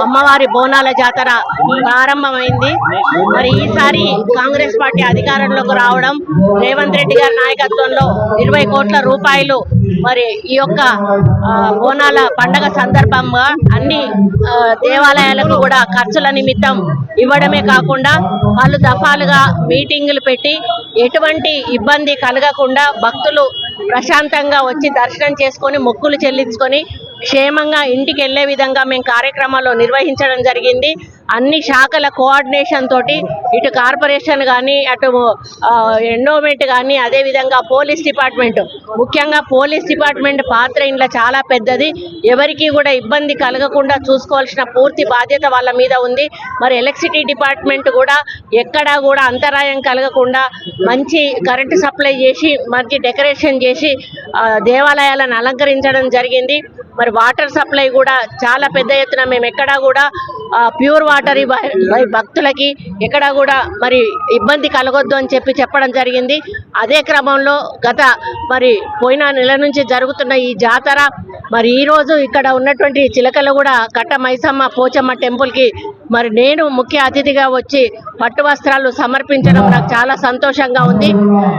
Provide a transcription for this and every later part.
అమ్మవారి బోనాల జాతర ప్రారంభమైంది. మరి ఈసారి కాంగ్రెస్ పార్టీ అధికారంలోకి రావడం రేవంత్ రెడ్డి గారి నాయకత్వంలో ఇరవై కోట్ల రూపాయలు మరి ఈ యొక్క ఆ, బోనాల పండగ సందర్భంగా అన్ని ఆ, దేవాలయాలకు కూడా ఖర్చుల నిమిత్తం ఇవ్వడమే కాకుండా పలు దఫాలుగా మీటింగులు పెట్టి ఎటువంటి ఇబ్బంది కలగకుండా భక్తులు ప్రశాంతంగా వచ్చి దర్శనం చేసుకొని మొక్కులు చెల్లించుకొని క్షేమంగా ఇంటికి వెళ్ళే విధంగా మేము కార్యక్రమాలు నిర్వహించడం జరిగింది. అన్ని శాఖల కోఆర్డినేషన్ తోటి ఇటు కార్పొరేషన్ కానీ అటు ఎండోమెంట్ కానీ అదేవిధంగా పోలీస్ డిపార్ట్మెంట్. ముఖ్యంగా పోలీస్ డిపార్ట్మెంట్ పాత్ర ఇంట్లో చాలా పెద్దది. ఎవరికి కూడా ఇబ్బంది కలగకుండా చూసుకోవాల్సిన పూర్తి బాధ్యత వాళ్ళ మీద ఉంది. మరి ఎలక్ట్రిసిటీ డిపార్ట్మెంట్ కూడా ఎక్కడా కూడా అంతరాయం కలగకుండా మంచి కరెంటు సప్లై చేసి మనకి డెకరేషన్ చేసి దేవాలయాలను అలంకరించడం జరిగింది. మరి వాటర్ సప్లై కూడా చాలా పెద్ద ఎత్తున మేము ఎక్కడా కూడా ప్యూర్ వాటర్ భక్తులకి ఎక్కడ కూడా మరి ఇబ్బంది కలగొద్దు అని చెప్పి చెప్పడం జరిగింది. అదే క్రమంలో గత మరి పోయిన నెల నుంచి జరుగుతున్న ఈ జాతర మరి ఈరోజు ఇక్కడ ఉన్నటువంటి చిలకలు కూడా కట్ట మైసమ్మ పోచమ్మ టెంపుల్కి మరి నేను ముఖ్య అతిథిగా వచ్చి పట్టు వస్త్రాలు సమర్పించడం నాకు చాలా సంతోషంగా ఉంది.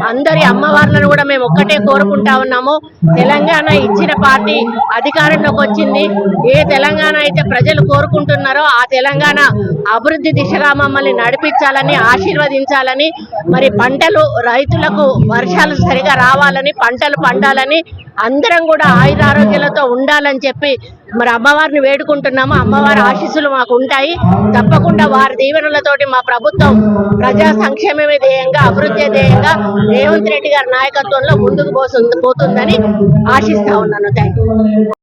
అందరి అమ్మవార్లను కూడా మేము ఒక్కటే కోరుకుంటా ఉన్నాము. తెలంగాణ ఇచ్చిన పార్టీ అధికారంలోకి వచ్చింది. ఏ తెలంగాణ అయితే ప్రజలు కోరుకుంటున్నారో ఆ తెలంగాణ అభివృద్ధి దిశగా మమ్మల్ని నడిపించాలని ఆశీర్వదించాలని మరి పంటలు రైతులకు వర్షాలు సరిగా రావాలని పంటలు పండాలని అందరం కూడా ఆయురారోగ్యాలతో ఉండాలని చెప్పి మరి అమ్మవారిని వేడుకుంటున్నాము. అమ్మవారి ఆశీస్సులు మాకు ఉంటాయి. తప్పకుండా వారి దీవెనలతోటి మా ప్రభుత్వం ప్రజా సంక్షేమమే ధ్యేయంగా అభివృద్ధి ధ్యేయంగా రేవంత్ రెడ్డి గారి నాయకత్వంలో ముందుకు పోతుందని ఆశిస్తా ఉన్నాను. థ్యాంక్